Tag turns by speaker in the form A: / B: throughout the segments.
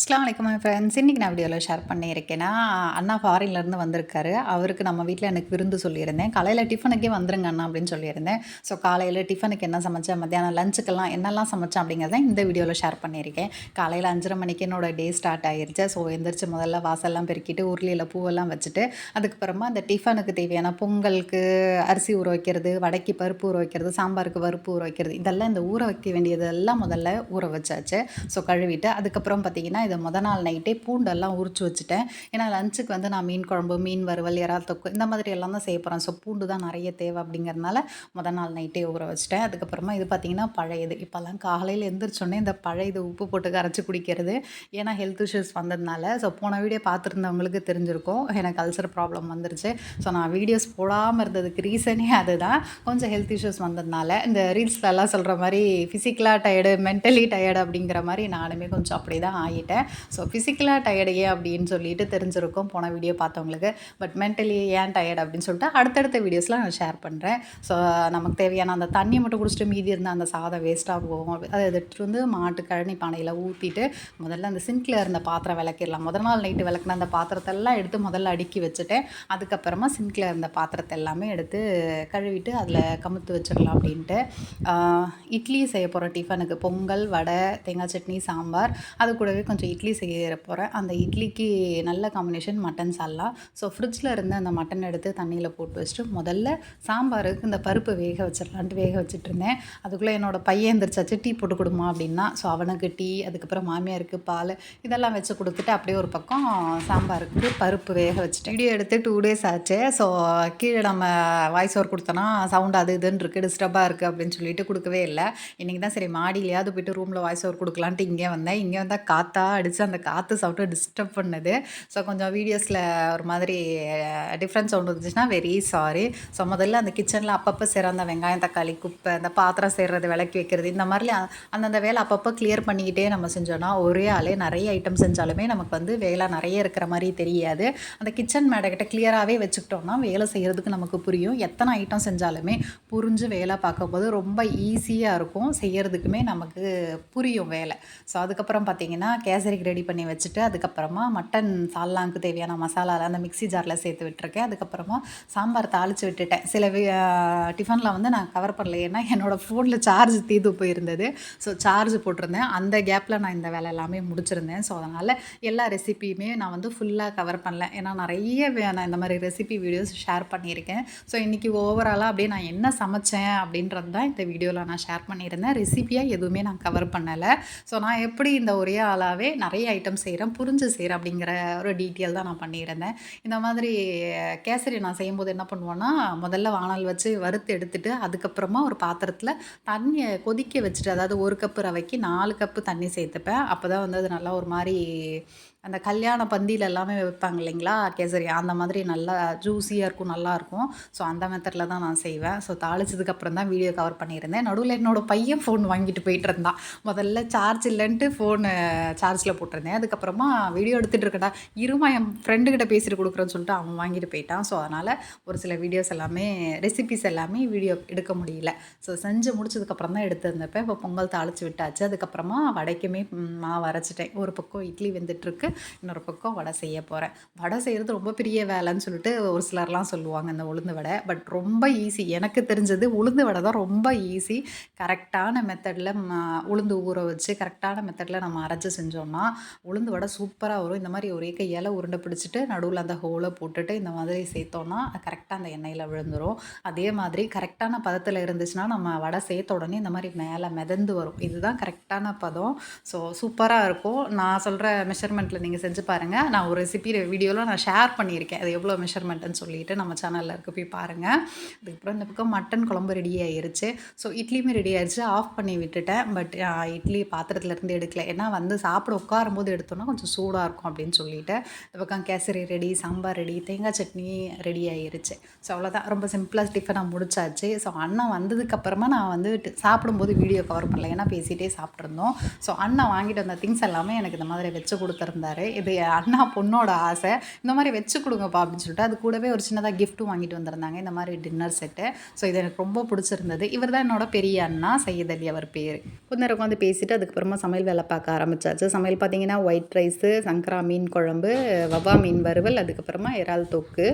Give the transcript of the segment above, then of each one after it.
A: அஸ்லாம் வலைக்கம் ஃப்ரெண்ட்ஸ் இன்றைக்கி நான் வீடியோவில் ஷேர் பண்ணியிருக்கேன்னா அண்ணா ஃபாரின்லேருந்து வந்திருக்காரு. அவருக்கு நம்ம வீட்டில் எனக்கு விருந்து சொல்லியிருந்தேன். காலையில் டிஃபனுக்கே வந்துருங்க அண்ணா அப்படின்னு சொல்லியிருந்தேன். ஸோ காலையில் டிஃபனுக்கு என்ன சமைச்சேன்? மத்தியானம் லஞ்சுக்கெல்லாம் என்னெல்லாம் சமைச்சேன் அப்படிங்கிறத இந்த வீடியோவில் ஷேர் பண்ணியிருக்கேன். காலையில் அஞ்சரை மணிக்கு என்னோடய டே ஸ்டார்ட் ஆயிருச்சு. ஸோ எந்திரிச்சு முதல்ல வாசல்லாம் பெருக்கிட்டு உருளியில் பூவெல்லாம் வச்சுட்டு அதுக்கப்புறமா அந்த டிஃபனுக்கு தேவையான பொங்கலுக்கு அரிசி ஊற வைக்கிறது வடைக்கு பருப்பு ஊற வைக்கிறது சாம்பாருக்கு பருப்பு ஊற வைக்கிறது இதெல்லாம் இந்த ஊற வைக்க வேண்டியதெல்லாம் முதல்ல ஊற வச்சாச்சு. ஸோ கழுவிட்டு அதுக்கப்புறம் பார்த்திங்கன்னா இதை மொதல் நாள் நைட்டே பூண்டெல்லாம் உரிச்சு வச்சுட்டேன். ஏன்னா லஞ்சுக்கு வந்து நான் மீன் குழம்பு மீன் வறுவல் இறால் தொக்கு இந்த மாதிரி எல்லாம் தான் செய்ய போகிறேன் ஸோ பூண்டு தான் நிறைய தேவை அப்படிங்கிறதுனால முத நாள் நைட்டே ஊற வச்சுட்டேன். அதுக்கப்புறமா இது பார்த்திங்கன்னா பழையது. இப்போல்லாம் காலையில் எந்திரிச்சோடனே இந்த பழையது உப்பு போட்டு கரைச்சி குடிக்கிறது. ஏன்னா ஹெல்த் இஷ்யூஸ் வந்ததுனால. ஸோ போன வீடியோ பார்த்துருந்தவங்களுக்கு தெரிஞ்சிருக்கும். எனக்கு அல்சர் ப்ராப்ளம் வந்துருச்சு. ஸோ நான் வீடியோஸ் போடாமல் இருந்ததுக்கு ரீசனே அதுதான். கொஞ்சம் ஹெல்த் இஷ்யூஸ் வந்ததுனால இந்த ரீல்ஸ்லலாம் சொல்கிற மாதிரி ஃபிசிக்கலாக டயர்டு மென்டலி டயர்டு அப்படிங்கிற மாதிரி நானுமே கொஞ்சம் அப்படி தான் ஆகிட்டேன் ஸோ ஃபிசிக்கலாக டயர்டையே அப்படின்னு சொல்லிட்டு தெரிஞ்சிருக்கும் போன வீடியோ பார்த்தவங்களுக்கு. பட் மென்டலி ஏன் டயர்ட் அப்படின்னு சொல்லிட்டு அடுத்தடுத்த வீடியோஸ்லாம் நான் ஷேர் பண்ணுறேன் ஸோ நமக்கு தேவையான அந்த தண்ணியை மட்டும் குடிச்சிட்டு மீதி இருந்த அந்த சாதம் வேஸ்ட்டாக போகும். அதை எடுத்துகிட்டு வந்து மாட்டு கழனி பானையில் ஊற்றிட்டு முதல்ல அந்த சிங்கில் இருந்த பாத்திரம் விளக்கிடலாம். முதல் நாள் நைட்டு விளக்குன அந்த பாத்திரத்தெல்லாம் எடுத்து முதல்ல அடுக்கி வச்சுட்டேன். அதுக்கப்புறமா சிங்கில் இருந்த பாத்திரத்தை எல்லாமே எடுத்து கழுவிட்டு அதில் கமுத்து வச்சிடலாம் அப்படின்ட்டு. இட்லி செய்ய போகிற டிஃபனுக்கு பொங்கல் வடை தேங்காய் சட்னி சாம்பார். அது கூடவே கொஞ்சம் இட்லி செய்ய போகிறேன் அந்த இட்லிக்கு நல்ல காம்பினேஷன் மட்டன் சால்னா ஸோ ஃப்ரிட்ஜில் இருந்து அந்த மட்டன் எடுத்து தண்ணியில் போட்டு வச்சுட்டு முதல்ல சாம்பாருக்கு இந்த பருப்பு வேக வச்சிடலான்ட்டு வேக வச்சுட்டு இருந்தேன். அதுக்குள்ளே என்னோடய பையன் எந்திரிச்சாச்சு டீ போட்டு கொடுமா அப்படின்னா. ஸோ அவனுக்கு டீ அதுக்கப்புறம் மாமியாருக்கு பால் இதெல்லாம் வச்சு கொடுத்துட்டு அப்படியே ஒரு பக்கம் சாம்பாருக்கு பருப்பு வேக வச்சுட்டேன். வீடியோ எடுத்து டூ டேஸ் ஆச்சு. ஸோ கீழே நம்ம வாய்ஸ் ஓவர் கொடுத்தோன்னா சவுண்ட் அது இதுன்னு இருக்குது டிஸ்டர்பாக இருக்குது அப்படின்னு சொல்லிட்டு கொடுக்கவே இல்லை. இன்றைக்கி தான் சரி மாடியிலையாவது போயிட்டு ரூமில் வாய்ஸ் ஓவர் கொடுக்கலான்ட்டு இங்கே வந்தேன். இங்கே வந்தால் காத்தா அடித்து அந்த காற்று சவுட்டு டிஸ்டர்ப் பண்ணுது. ஸோ கொஞ்சம் வீடியோஸில் ஒரு மாதிரி டிஃப்ரெண்ட் சவுண்ட் இருந்துச்சுன்னா வெரி சாரி ஸோ முதல்ல அந்த கிச்சனில் அப்பப்போ செய்கிற அந்த வெங்காயம் தக்காளி குப்பை அந்த பாத்திரம் செய்கிறது விளக்கி வைக்கிறது இந்த மாதிரி அந்தந்த வேலை அப்பப்போ கிளியர் பண்ணிக்கிட்டே நம்ம செஞ்சோன்னா ஒரே ஆளே நிறைய ஐட்டம் செஞ்சாலுமே நமக்கு வந்து வேலை நிறைய இருக்கிற மாதிரி தெரியாது. அந்த கிச்சன் மேடைக்கிட்ட கிளியராகவே வச்சுக்கிட்டோம்னா வேலை செய்கிறதுக்கு நமக்கு புரியும். எத்தனை ஐட்டம் செஞ்சாலுமே புரிஞ்சு வேலை பார்க்கும்போது ரொம்ப ஈஸியாக இருக்கும். செய்கிறதுக்குமே நமக்கு புரியும் வேலை. ஸோ அதுக்கப்புறம் பார்த்தீங்கன்னா கேசரிக்கு ரெடி பண்ணி வச்சுட்டு அதுக்கப்புறமா மட்டன் சால்னாக்கு தேவையான மசாலாவில் அந்த மிக்ஸி ஜாரில் சேர்த்து விட்டுருக்கேன். அதுக்கப்புறமா சாம்பார் தாளித்து விட்டுட்டேன். சில டிஃபனில் வந்து நான் கவர் பண்ணல. ஏன்னா என்னோடய ஃபோனில் சார்ஜ் தீர்ந்து போயிருந்தது. ஸோ சார்ஜ் போட்டிருந்தேன். அந்த கேப்பில் நான் இந்த வேலை எல்லாமே முடிச்சிருந்தேன். ஸோ அதனால் எல்லா ரெசிபியுமே நான் வந்து ஃபுல்லாக கவர் பண்ணல. ஏன்னா நிறைய வே- நான் இந்த மாதிரி ரெசிபி வீடியோஸ் ஷேர் பண்ணியிருக்கேன். ஸோ இன்றைக்கி ஓவராலாக அப்படியே நான் என்ன சமைச்சேன் அப்படின்றது தான் இந்த வீடியோவில் நான் ஷேர் பண்ணியிருந்தேன். ரெசிபியாக எதுவுமே நான் கவர் பண்ணலை. ஸோ நான் எப்படி இந்த ஒரே ஆளாகவே நிறைய ஐட்டம் செய்கிறேன் புரிஞ்சு செய்கிறேன் அப்படிங்கிற ஒரு டீட்டெயில் தான் நான் பண்ணியிருந்தேன். இந்த மாதிரி கேசரி நான் செய்யும்போது என்ன பண்ணுவேன்னா முதல்ல வானல் வச்சு வறுத்து எடுத்துட்டு அதுக்கப்புறமா ஒரு பாத்திரத்தில் தண்ணியை கொதிக்க வச்சுட்டு அதாவது ஒரு கப்பு ரவைக்கு நாலு கப்பு தண்ணி சேர்த்துப்பேன். அப்போ தான் வந்து அது நல்லா ஒரு மாதிரி அந்த கல்யாண பந்தியில் எல்லாமே வைப்பாங்க இல்லைங்களா? கேசரி. அந்த மாதிரி நல்லா ஜூஸியாக இருக்கும் நல்லாயிருக்கும் ஸோ அந்த மெத்தடில் தான் நான் செய்வேன். ஸோ தாளிச்சதுக்கப்புறம் தான் வீடியோ கவர் பண்ணியிருந்தேன். நடுவில் என்னோட பையன் ஃபோன் வாங்கிட்டு போயிட்டு இருந்தான். முதல்ல சார்ஜ் இல்லைன்ட்டு ஃபோனு சார்ஜில் போட்டிருந்தேன். அதுக்கப்புறமா வீடியோ எடுத்துகிட்டு இருக்கடா இருமா என் ஃப்ரெண்டுக்கிட்ட பேசிட்டு கொடுக்குறேன்னு சொல்லிட்டு அவன் வாங்கிட்டு போயிட்டான். ஸோ அதனால் ஒரு சில வீடியோஸ் எல்லாமே ரெசிபிஸ் எல்லாமே வீடியோ எடுக்க முடியல. ஸோ செஞ்சு முடிச்சதுக்கப்புறம் தான் எடுத்திருந்தப்ப இப்போ பொங்கல் தாளித்து விட்டாச்சு. அதுக்கப்புறமா வடைக்குமே மாவு அரைச்சிட்டேன். ஒரு பக்கம் இட்லி வெந்துட்டுருக்கு இன்னொரு பக்கம் வடை செய்ய போகிறேன் வடை செய்கிறது ரொம்ப பெரிய வேலைன்னு சொல்லிட்டு ஒரு சிலர்லாம் சொல்லுவாங்க இந்த உளுந்து வடை. பட் ரொம்ப ஈஸி எனக்கு தெரிஞ்சது உளுந்து வடை தான் ரொம்ப ஈஸி கரெக்டான மெத்தடில் உளுந்து ஊற வச்சு கரெக்டான மெத்தடில் நம்ம அரைச்சி செஞ்சோம்னா உளுந்து வடை சூப்பராக வரும். இந்த மாதிரி ஒரே கையால் உருண்டை பிடிச்சிட்டு நடுவில் அந்த ஹோலை போட்டுட்டு இந்த மாதிரி சேர்த்தோன்னா கரெக்டாக அந்த எண்ணெயில் விழுந்துடும் அதே மாதிரி கரெக்டான பதத்தில் இருந்துச்சுன்னா நம்ம வடை சேர்த்த உடனே இந்த மாதிரி மேலே மிதந்து வரும். இதுதான் கரெக்டான பதம். ஸோ சூப்பராக இருக்கும். நான் சொல்கிற மெஷர்மெண்ட்டில் நீங்கள் செஞ்சு பாருங்கள் நான் ஒரு ரெசிபி வீடியோவில் நான் ஷேர் பண்ணியிருக்கேன். அது எவ்வளோ மெஷர்மெண்ட்டுன்னு சொல்லிட்டு நம்ம சேனலில் இருக்க. போய் பாருங்கள் அதுக்கப்புறம் இந்த பக்கம் மட்டன் குழம்பு ரெடி ஆயிருச்சு. ஸோ இட்லியுமே ரெடி ஆயிடுச்சு ஆஃப் பண்ணி விட்டுட்டேன். பட் இட்லி பாத்திரத்துலேருந்து எடுக்கல. ஏன்னா வந்து சாப்பிட உட்காரும்போது எடுத்தோன்னா கொஞ்சம் சூடாக இருக்கும் அப்படின்னு சொல்லிட்டு இந்த பக்கம் கேசரி ரெடி சாம்பார் ரெடி தேங்காய் சட்னி ரெடி ஆயிருச்சு. ஸோ அவ்வளோதான் ரொம்ப சிம்பிளாக டிஃபனாக முடிச்சாச்சு. ஸோ அண்ணன் வந்ததுக்கப்புறமா நான் வந்து சாப்பிடும்போது வீடியோ கவர் பண்ணல. ஏன்னா பேசிகிட்டே சாப்பிட்ருந்தோம் ஸோ அண்ணன் வாங்கிட்டு வந்த திங்ஸ் எல்லாமே எனக்கு இந்த மாதிரி வச்சு கொடுத்துருந்தேன் சொல்லியிருந்தாரு. இது அண்ணா பொண்ணோட ஆசை. இந்த மாதிரி வச்சு கொடுங்கப்பா அப்படின்னு சொல்லிட்டு அது கூடவே ஒரு சின்னதாக கிஃப்ட்டும் வாங்கிட்டு வந்திருந்தாங்க. இந்த மாதிரி டின்னர் செட்டு ஸோ இது எனக்கு ரொம்ப பிடிச்சிருந்தது. இவர் தான் என்னோட பெரிய அண்ணா சையத் அலி அவர் பேர். கொஞ்ச நேரம் உட்காந்து பேசிட்டு அதுக்கப்புறமா சமையல் வேலை பார்க்க ஆரம்பிச்சாச்சு. சமையல் பார்த்தீங்கன்னா ஒயிட் ரைஸு சங்கரா மீன் குழம்பு வவ்வா மீன் வறுவல் அதுக்கப்புறமா இறால் தொக்கு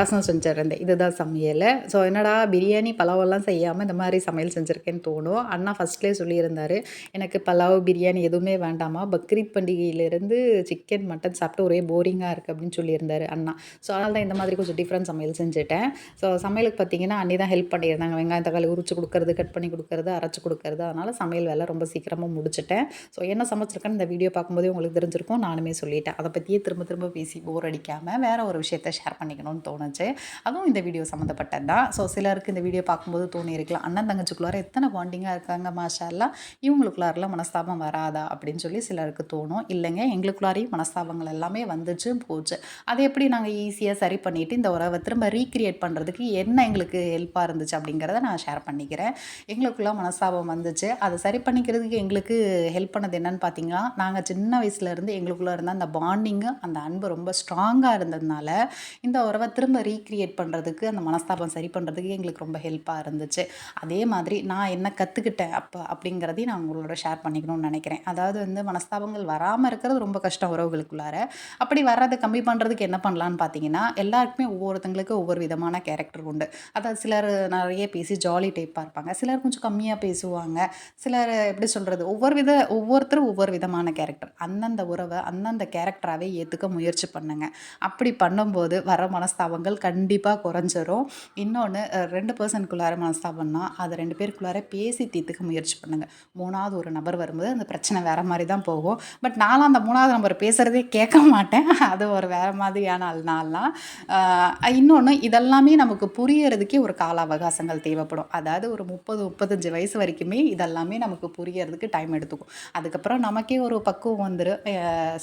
A: ரசம் செஞ்சிருந்தேன். இதுதான் சமையல். ஸோ என்னடா பிரியாணி பலாவெல்லாம் செய்யாமல் இந்த மாதிரி சமையல் செஞ்சுருக்கேன்னு தோணும். அண்ணா ஃபஸ்ட்லேயே சொல்லியிருந்தார். எனக்கு பலாவ் பிரியாணி எதுவுமே வேண்டாமா? பக்ரீத் பண்டிகையிலேருந்து சிக்கன் மட்டன் சாப்பிட்டு ஒரே போரிங்காக இருக்குது அப்படின்னு சொல்லியிருந்தாரு அண்ணா. ஸோ அதனால தான் இந்த மாதிரி கொஞ்சம் டிஃப்ரெண்ட் சமையல் செஞ்சுட்டேன். ஸோ சமையலுக்கு பார்த்தீங்கன்னா அன்னி தான் ஹெல்ப் பண்ணியிருந்தாங்க. வெங்காயம் தக்காளி உரிச்சு கொடுக்கறது கட் பண்ணி கொடுக்கறது அரைச்சி கொடுக்கறது. அதனால் சமையல் வேலை ரொம்ப சீக்கிரமாக முடிச்சிட்டேன். ஸோ என்ன சமைச்சிருக்கேன்னு இந்த வீடியோ பார்க்கும்போதே உங்களுக்கு தெரிஞ்சிருக்கும். நானுமே சொல்லிட்டேன். அதை பற்றியே திரும்ப திரும்ப பேசி போர் அடிக்காமல் வேறு ஒரு விஷயத்த ஷேர் பண்ணிக்கணும்னு தோணுச்சு. அதுவும் இந்த வீடியோ சம்மந்தப்பட்டது தான். ஸோ சிலருக்கு இந்த வீடியோ பார்க்கும்போது தோணி இருக்கலாம். அண்ணன் தங்கச்சிக்குள்ளார எத்தனை பாண்டிங்காக இருக்காங்க மாஷால்லாம் இவங்களுக்குள்ளாரெலாம் மனஸ்தாபம் வராதா அப்படின்னு சொல்லி சிலருக்கு தோணும். இல்லைங்க எங்களுக்குள்ளாரையும் மனஸ்தாபங்கள் எல்லாமே வந்துச்சு போச்சு. அதை எப்படி நாங்கள் ஈஸியாக சரி பண்ணிவிட்டு இந்த உறவை திரும்ப ரீக்ரியேட் பண்ணுறதுக்கு என்ன எங்களுக்கு ஹெல்ப்பாக இருந்துச்சு அப்படிங்கிறத நான் ஷேர் பண்ணிக்கிறேன். எங்களுக்குள்ள மனஸ்தாபம் வந்துச்சு. அதை சரி பண்ணிக்கிறதுக்கு எங்களுக்கு ஹெல்ப் பண்ணது என்னன்னு பார்த்தீங்கன்னா நாங்கள் சின்ன வயசுலேருந்து எங்களுக்குள்ளே இருந்த அந்த பாண்டிங்கு அந்த அன்பு ரொம்ப ஸ்ட்ராங்காக இருந்ததுனால இந்த உறவை திரும்ப ரீக்ரியேட் பண்ணுறதுக்கு அந்த மனஸ்தாபம் சரி பண்ணுறதுக்கு எங்களுக்கு ரொம்ப ஹெல்ப்பாக இருந்துச்சு. அதே மாதிரி நான் என்ன கற்றுக்கிட்டேன் அப்போ அப்படிங்கிறதையும் நான் உங்களோட ஷேர் பண்ணிக்கணும்னு நினைக்கிறேன். அதாவது வந்து மனஸ்தாபங்கள் வராமல் இருக்கிறது ரொம்ப கஷ்டம் உறவுகளுக்குள்ளார. அப்படி வர்றதை கம்மி பண்ணுறதுக்கு என்ன பண்ணலான்னு பார்த்தீங்கன்னா எல்லாருக்குமே ஒவ்வொருத்தங்களுக்கு ஒவ்வொரு விதமான கேரக்டர் உண்டு. அதாவது சிலர் நிறைய பேசி ஜாலி டைப்பாக இருப்பாங்க. சிலர் கொஞ்சம் கம்மியாக பேசுவாங்க. சிலர் எப்படி சொல்கிறது ஒவ்வொரு வித ஒவ்வொருத்தரும் ஒவ்வொரு விதமான கேரக்டர். அந்தந்த உறவை அந்தந்த கேரக்டராகவே ஏற்றுக்க முயற்சி பண்ணுங்க. அப்படி பண்ணும்போது வர மனஸ்தாபங்கள் கண்டிப்பாக குறைஞ்சிரும். இன்னொன்று ரெண்டு பர்சனுக்குள்ளார மனஸ்தாபம்னா அதை ரெண்டு பேருக்குள்ளார பேசி தீர்த்துக்க முயற்சி பண்ணுங்க. மூணாவது ஒரு நபர் வரும்போது அந்த பிரச்சனை வேறு மாதிரி தான் போகும். பட் நாலாம் அந்த மூணாவது அவர் பேசுகிறதே கேட்க மாட்டேன். அது ஒரு வேறு மாதிரியான நாள்லாம் இன்னொன்று இதெல்லாமே நமக்கு புரியறதுக்கே ஒரு கால அவகாசங்கள் தேவைப்படும். அதாவது ஒரு முப்பது முப்பத்தஞ்சு வயசு வரைக்குமே இதெல்லாமே நமக்கு புரியறதுக்கு டைம் எடுத்துக்கும். அதுக்கப்புறம் நமக்கே ஒரு பக்குவம் வந்துடும்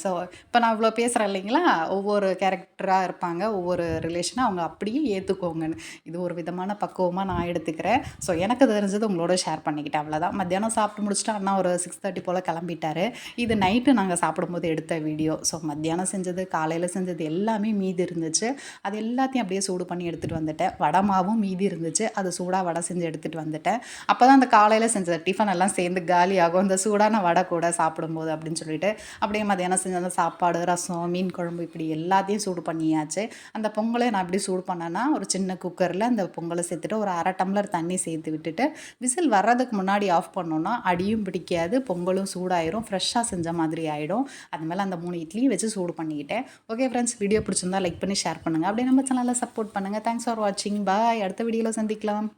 A: ஸோ இப்போ நான் இவ்வளோ பேசுகிறேன் இல்லைங்களா? ஒவ்வொரு கேரக்டராக இருப்பாங்க. ஒவ்வொரு ரிலேஷனாக அவங்க அப்படியே ஏற்றுக்கோங்கன்னு இது ஒரு விதமான பக்குவமாக நான் எடுத்துக்கிறேன். ஸோ எனக்கு தெரிஞ்சது உங்களோட ஷேர் பண்ணிக்கிட்டேன். அவ்வளோதான் மத்தியானம் சாப்பிட்டு முடிச்சுட்டு அண்ணா ஒரு சிக்ஸ் தேர்ட்டி போல் கிளம்பிட்டாரு. இது நைட்டு நாங்கள் சாப்பிடும்போது எடுத்து வீடியோ ஸோ மத்தியானம் செஞ்சது காலையில் செஞ்சது எல்லாமே மீதி இருந்துச்சு. அது எல்லாத்தையும் அப்படியே சூடு பண்ணி எடுத்துகிட்டு வந்துட்டேன். வடை மாவும் மீதி இருந்துச்சு. அது சூடாக வடை செஞ்சு எடுத்துகிட்டு வந்துட்டேன். அப்போ தான் அந்த காலையில் செஞ்ச டிஃபன் எல்லாம் சேர்ந்து காலி ஆகும் சூடான வடை கூட சாப்பிடும்போது அப்படின்னு சொல்லிட்டு அப்படியே மத்தியானம் செஞ்ச அந்த சாப்பாடு ரசம் மீன் குழம்பு இப்படி எல்லாத்தையும் சூடு பண்ணியாச்சு. அந்த பொங்கலை நான் எப்படி சூடு பண்ணேன்னா ஒரு சின்ன குக்கரில் அந்த பொங்கலை சேர்த்துட்டு ஒரு அரை டம்ளர் தண்ணி சேர்த்து விட்டுட்டு விசில் வர்றதுக்கு முன்னாடி ஆஃப் பண்ணோன்னா அடியும் பிடிக்காது பொங்கலும் சூடாயிரும் ஃப்ரெஷ்ஷாக செஞ்ச மாதிரி ஆகிடும் அது மேலே அந்த மூணு இட்லியும் வச்சு சூடு பண்ணிக்கிட்டேன். ஓகே ஃப்ரெண்ட்ஸ் வீடியோ பிடிச்சிருந்தா லைக் பண்ணி ஷேர் பண்ணுங்கள் அப்படியே நம்ம சேனலில் சப்போர்ட் பண்ணுங்கள் தேங்க்ஸ் ஃபார் வாட்சிங் பாய் அடுத்த வீடியோவில் சந்திக்கலாம்.